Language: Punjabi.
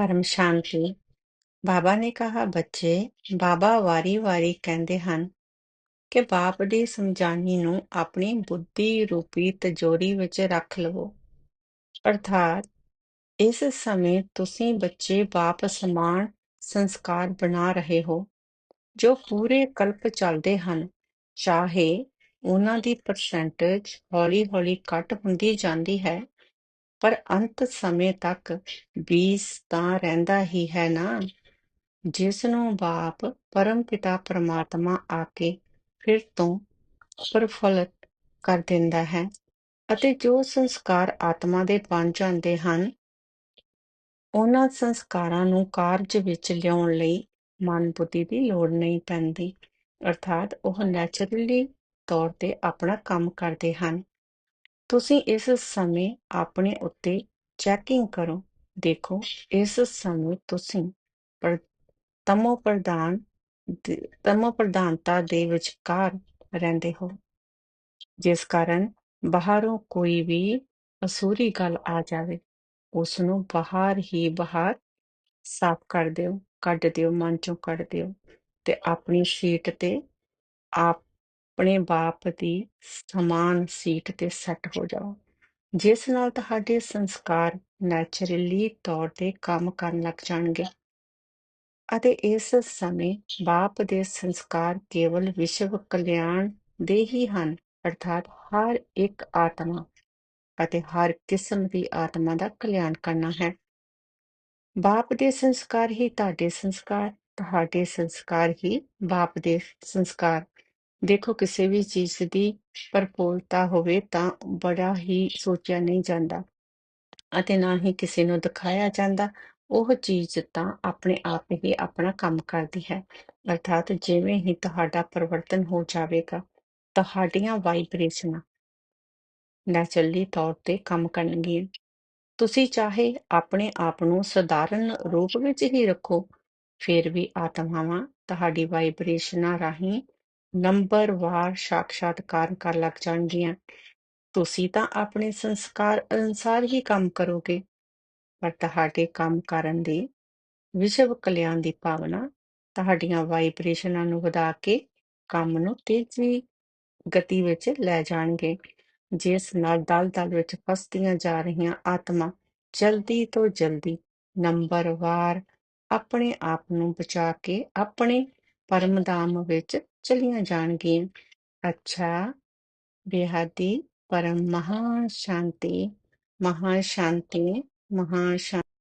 ਪਰਮ ਸ਼ਾਂਤੀ ਬਾਬਾ ਨੇ ਕਿਹਾ, ਬੱਚੇ, ਬਾਬਾ ਵਾਰੀ-ਵਾਰੀ ਕਹਿੰਦੇ ਹਨ ਕਿ ਬਾਪ ਦੀ ਸਮਝਾਣੀ ਨੂੰ ਆਪਣੀ ਬੁੱਧੀ ਰੂਪੀ ਤਜੋਰੀ ਵਿੱਚ ਰੱਖ ਲਵੋ। ਅਰਥਾਤ, ਇਸ ਸਮੇਂ ਤੁਸੀਂ ਬੱਚੇ ਬਾਪ ਸਮਾਨ ਸੰਸਕਾਰ ਬਣਾ ਰਹੇ ਹੋ, ਜੋ ਪੂਰੇ ਕਲਪ ਚੱਲਦੇ ਹਨ, ਚਾਹੇ ਉਹਨਾਂ ਦੀ ਪਰਸੈਂਟੇਜ ਹੌਲੀ-ਹੌਲੀ ਘੱਟ ਹੁੰਦੀ ਜਾਂਦੀ ਹੈ ਪਰ ਅੰਤ ਸਮੇਂ ਤੱਕ ਬੀਜ ਤਾਂ ਰਹਿੰਦਾ ਹੀ ਹੈ ਨਾ। ਜਿਸ ਨੂੰ ਬਾਪ ਪਰਮ ਪਿਤਾ ਪਰਮਾਤਮਾ ਆ ਕੇ ਫਿਰ ਤੋਂ ਪ੍ਰਫੁੱਲਤ ਕਰ ਦਿੰਦਾ ਹੈ ਅਤੇ ਜੋ ਸੰਸਕਾਰ ਆਤਮਾ ਦੇ ਬਣ ਜਾਂਦੇ ਹਨ, ਉਹਨਾਂ ਸੰਸਕਾਰਾਂ ਨੂੰ ਕਾਰਜ ਵਿੱਚ ਲਿਆਉਣ ਲਈ ਮਨ ਬੁੱਧੀ ਦੀ ਲੋੜ ਨਹੀਂ ਪੈਂਦੀ। ਅਰਥਾਤ ਉਹ ਨੈਚੁਰਲੀ ਤੌਰ ਤੇ ਆਪਣਾ ਕੰਮ ਕਰਦੇ ਹਨ। ਤੁਸੀਂ ਇਸ ਸਮੇਂ ਆਪਣੇ ਉੱਤੇ ਚੈਕਿੰਗ ਕਰੋ। ਦੇਖੋ, ਇਸ ਸਮੇਂ ਤੁਸੀਂ ਪਰ, ਤਮੋ ਪ੍ਰਧਾਨ ਤਮੋ ਪ੍ਰਧਾਨਤਾ ਦੇ ਵਿਚਕਾਰ ਰਹਿੰਦੇ ਹੋ। ਜਿਸ ਕਾਰਨ ਬਾਹਰੋਂ ਕੋਈ ਵੀ ਅਸੂਰੀ ਗੱਲ ਆ ਜਾਵੇ ਉਸ ਨੂੰ ਬਾਹਰ ਹੀ ਬਾਹਰ ਸਾਫ਼ ਕਰ ਦਿਓ, ਕੱਢ ਦਿਓ, ਮਨ ਚੋਂ ਕੱਢ ਦਿਓ ਤੇ ਆਪਣੀ ਸੀਟ ਤੇ ਆਪ ਆਪਣੇ ਬਾਪ ਦੀ ਸਮਾਨ ਸੀਟ ਤੇ ਸੈੱਟ ਹੋ ਜਾਓ। ਜਿਸ ਨਾਲ ਤੁਹਾਡੇ ਸੰਸਕਾਰ ਨੈਚੁਰਲੀ ਤੌਰ ਤੇ ਕੰਮ ਕਰਨ ਲੱਗ ਜਾਣਗੇ। ਅਤੇ ਇਸ ਸਮੇਂ ਬਾਪ ਦੇ ਸੰਸਕਾਰ ਕੇਵਲ ਵਿਸ਼ਵ ਕਲਿਆਣ ਦੇ ਹੀ ਹਨ, ਅਰਥਾਤ ਹਰ ਇੱਕ ਆਤਮਾ ਅਤੇ ਹਰ ਕਿਸਮ ਦੀ ਆਤਮਾ ਦਾ ਕਲਿਆਣ ਕਰਨਾ ਹੈ। ਬਾਪ ਦੇ ਸੰਸਕਾਰ ਹੀ ਤੁਹਾਡੇ ਸੰਸਕਾਰ ਤੁਹਾਡੇ ਸੰਸਕਾਰ ਹੀ ਬਾਪ ਦੇ ਸੰਸਕਾਰ। ਦੇਖੋ, ਕਿਸੇ ਵੀ ਚੀਜ਼ ਦੀ ਭਰਪੂਰਤਾ ਹੋਵੇ ਤਾਂ ਬੜਾ ਹੀ ਸੋਚਿਆ ਨਹੀਂ ਜਾਂਦਾ ਅਤੇ ਨਾ ਹੀ ਕਿਸੇ ਨੂੰ ਦਿਖਾਇਆ ਜਾਂਦਾ। ਉਹ ਚੀਜ਼ ਤਾਂ ਆਪਣੇ ਆਪ ਹੀ ਆਪਣਾ ਕੰਮ ਕਰਦੀ ਹੈ। ਅਰਥਾਤ ਜਿਵੇਂ ਹੀ ਤੁਹਾਡਾ ਪਰਿਵਰਤਨ ਹੋ ਜਾਵੇਗਾ, ਤੁਹਾਡੀਆਂ ਵਾਈਬ੍ਰੇਸ਼ਨਾਂ ਨੈਚੁਰਲੀ ਤੌਰ ਤੇ ਕੰਮ ਕਰਨਗੀਆਂ। ਤੁਸੀਂ ਚਾਹੇ ਆਪਣੇ ਆਪ ਨੂੰ ਸਧਾਰਨ ਰੂਪ ਵਿੱਚ ਹੀ ਰੱਖੋ, ਫਿਰ ਵੀ ਆਤਮਾਵਾਂ ਤੁਹਾਡੀ ਵਾਈਬ੍ਰੇਸ਼ਨਾਂ ਰਾਹੀਂ ਨੰਬਰਵਾਰ ਸਾਖਸ਼ਾਤਕਾਰ ਕਰ ਲੱਗ ਜਾਣਗੀਆਂ। ਤੁਸੀਂ ਤਾਂ ਆਪਣੇ ਸੰਸਕਾਰ ਅਨੁਸਾਰ ਹੀ ਕੰਮ ਕਰੋਗੇ, ਪਰ ਤੁਹਾਡੇ ਕੰਮ ਕਰਨ ਦੀ ਵਿਸ਼ਵ ਕਲਿਆਣ ਦੀ ਭਾਵਨਾ ਤੁਹਾਡੀਆਂ ਵਾਈਬ੍ਰੇਸ਼ਨਾਂ ਨੂੰ ਵਧਾ ਕੇ ਕੰਮ ਨੂੰ ਤੇਜ਼ੀ ਗਤੀ ਵਿੱਚ ਲੈ ਜਾਣਗੇ। ਜਿਸ ਨਾਲ ਦਲ-ਦਲ ਵਿੱਚ ਫਸਦੀਆਂ ਜਾ ਰਹੀਆਂ ਆਤਮਾ ਜਲਦੀ ਤੋਂ ਜਲਦੀ ਨੰਬਰਵਾਰ ਆਪਣੇ ਆਪ ਨੂੰ ਬਚਾ ਕੇ ਆਪਣੇ ਪਰਮਧਾਮ ਵਿੱਚ ਚਲੀਆਂ ਜਾਣਗੀਆਂ ਅੱਛਾ ਬੇਹੱਦੀ ਪਰਮ ਮਹਾ ਸ਼ਾਂਤੀ ਮਹਾ ਸ਼ਾਂਤੀ ਮਹਾ ਸ਼ਾਂਤੀ